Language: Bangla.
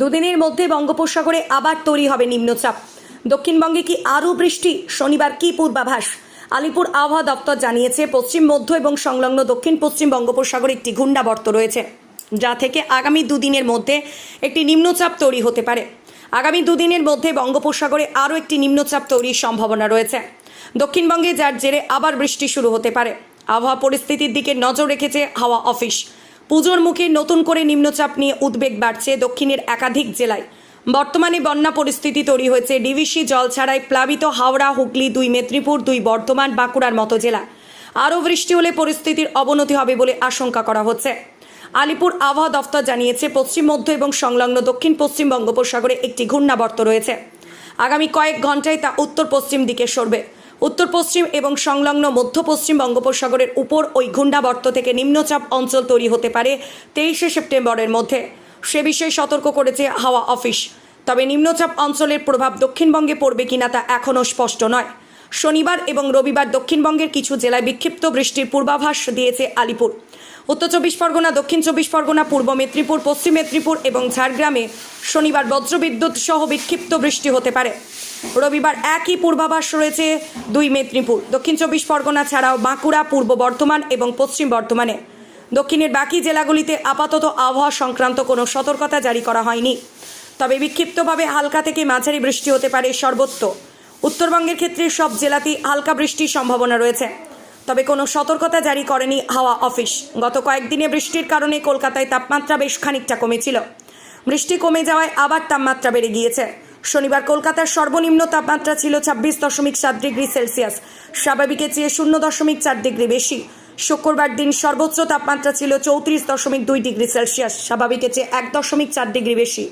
দুদিনের মধ্যে বঙ্গোপসাগরে আবার তৈরি হবে নিম্নচাপ। দক্ষিণবঙ্গে কি আরও বৃষ্টি? শনিবার কি পূর্বাভাস? আলিপুর আবহাওয়া দপ্তর জানিয়েছে, পশ্চিম, মধ্য এবং সংলগ্ন দক্ষিণ, পশ্চিম বঙ্গোপসাগরে একটি ঘূর্ণাবর্ত রয়েছে, যা থেকে আগামী দুদিনের মধ্যে একটি নিম্নচাপ তৈরি হতে পারে। আগামী দুদিনের মধ্যে বঙ্গোপসাগরে আরও একটি নিম্নচাপ তৈরির সম্ভাবনা রয়েছে। দক্ষিণবঙ্গে যার জেরে আবার বৃষ্টি শুরু হতে পারে। আবহাওয়া পরিস্থিতির দিকে নজর রেখেছে হাওয়া অফিস। পুজোর মুখে নতুন করে নিম্নচাপ নিয়ে উদ্বেগ বাড়ছে দক্ষিণের একাধিক জেলায়। বর্তমানে বন্যা পরিস্থিতি তৈরি হয়েছে। ডিভিসি জল ছাড়াই প্লাবিত হাওড়া, হুগলি, দুই মেদিনীপুর, দুই বর্ধমান, বাঁকুড়ার মতো জেলা। আরও বৃষ্টি হলে পরিস্থিতির অবনতি হবে বলে আশঙ্কা করা হচ্ছে। আলিপুর আবহাওয়া দফতর জানিয়েছে, পশ্চিম, মধ্য এবং সংলগ্ন দক্ষিণ, পশ্চিম বঙ্গোপসাগরে একটি ঘূর্ণাবর্ত রয়েছে। আগামী কয়েক ঘন্টায় তা উত্তর পশ্চিম দিকে সরবে। উত্তর পশ্চিম এবং সংলগ্ন মধ্য পশ্চিম বঙ্গোপসাগরের উপর ওই ঘূর্ণাবর্ত থেকে নিম্নচাপ অঞ্চল তৈরি হতে পারে তেইশে সেপ্টেম্বরের মধ্যে। সে বিষয়ে সতর্ক করেছে হাওয়া অফিস। তবে নিম্নচাপ অঞ্চলের প্রভাব দক্ষিণবঙ্গে পড়বে কিনা তা এখনও স্পষ্ট নয়। শনিবার এবং রবিবার দক্ষিণবঙ্গের কিছু জেলায় বিক্ষিপ্ত বৃষ্টির পূর্বাভাস দিয়েছে আলিপুর। উত্তর চব্বিশ পরগনা, দক্ষিণ চব্বিশ পরগনা, পূর্ব মেদিনীপুর, পশ্চিম মেদিনীপুর এবং ঝাড়গ্রামে শনিবার বজ্রবিদ্যুৎ সহ বিক্ষিপ্ত বৃষ্টি হতে পারে। রবিবার একই পূর্বাভাস রয়েছে দুই মেদিনীপুর। দক্ষিণ চব্বিশ পরগনা ছাড়াও বাঁকুড়া, পূর্ব বর্ধমান এবং পশ্চিম বর্ধমানে। দক্ষিণের বাকি জেলাগুলিতে আপাতত আবহাওয়া সংক্রান্ত কোনো সতর্কতা জারি করা হয়নি। তবে বিক্ষিপ্তভাবে হালকা থেকে মাঝারি বৃষ্টি হতে পারে সর্বত্র উত্তরবঙ্গের ক্ষেত্রে সব জেলাতেই হালকা বৃষ্টির সম্ভাবনা রয়েছে। তবে কোনো সতর্কতা জারি করেনি হাওয়া অফিস। গত কয়েকদিনে বৃষ্টির কারণে কলকাতায় তাপমাত্রা বেশ খানিকটা কমেছিল। বৃষ্টি কমে যাওয়ায় আবার তাপমাত্রা বেড়ে গিয়েছে। শনিবার কলকাতার সর্বনিম্ন তাপমাত্রা ছিল ছাব্বিশ দশমিক সাত ডিগ্রি সেলসিয়াস। স্বাভাবিকের চেয়ে শূন্য দশমিক চার ডিগ্রি বেশি। শুক্রবার দিন সর্বোচ্চ তাপমাত্রা ছিল চৌত্রিশ দশমিক দুই ডিগ্রি সেলসিয়াস। স্বাভাবিকের চেয়ে এক দশমিক চার ডিগ্রি বেশি।